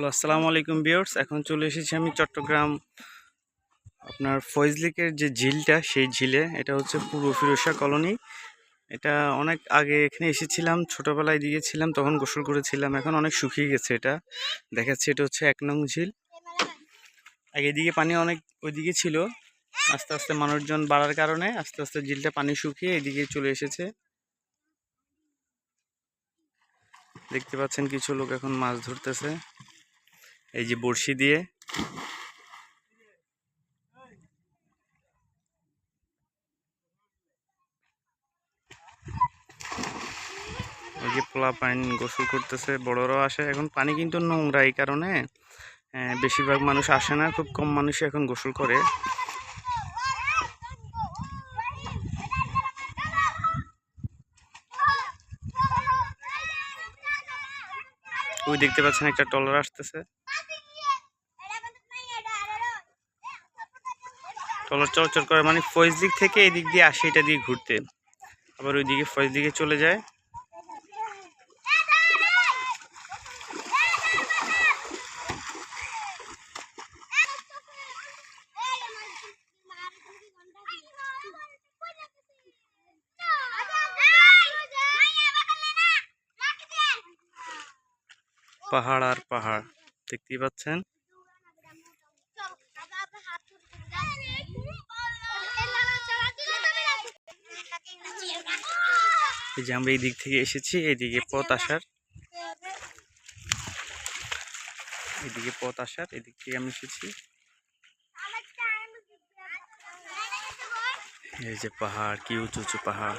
Hello, আসসালামু আলাইকুম বিয়ার্স এখন চলে এসেছি আমি চট্টগ্রাম। আপনার ফয়জলিকের যে ঝিলটা, সেই ঝিলে, এটা হচ্ছে পূর্ব ফিরোজশাহ কলোনি। এটা অনেক আগে এখানে এসেছিলাম, ছোটোবেলায় দিয়েছিলাম তখন গোসল করেছিলাম, এখন অনেক শুকিয়ে গেছে এটা। দেখাচ্ছে এটা হচ্ছে এক নং ঝিল। আগে এদিকে পানি অনেক ওইদিকে ছিল, আস্তে আস্তে মানুষজন বাড়ার কারণে আস্তে আস্তে ঝিলটা পানি শুকিয়ে এদিকে চলে এসেছে। দেখতে পাচ্ছেন কিছু লোক এখন মাছ ধরতেছে। এই যে বড়শি দিয়ে। ওই যে পোলা পানি গোসল করতেছে বড়রাও আসে। এখন পানি কিন্তু নোংরা এই কারণে আহ, বেশিরভাগ মানুষ আসে না খুব কম মানুষই এখন গোসল করে। ওই দেখতে পাচ্ছেন একটা ট্রলার আসতেছে। ট্রলার চলাচল করে মানে ফয়েজ দিক থেকে এই দিক দিয়ে আসে, এটা দিয়ে ঘুরতে। আবার ওইদিকে ফয়েজ দিকে চলে যায়। পাহাড় আর পাহাড়, দেখতেই পাচ্ছেন? এই যে আমরা এই দিক থেকে এসেছি এইদিকে পথ আসার। এদিকে পথ আসার এদিক থেকে আমি এসেছি। এই যে পাহাড় কি উঁচু উঁচু পাহাড়।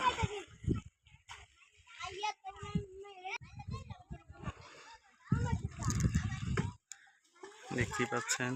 দেখতেই পাচ্ছেন।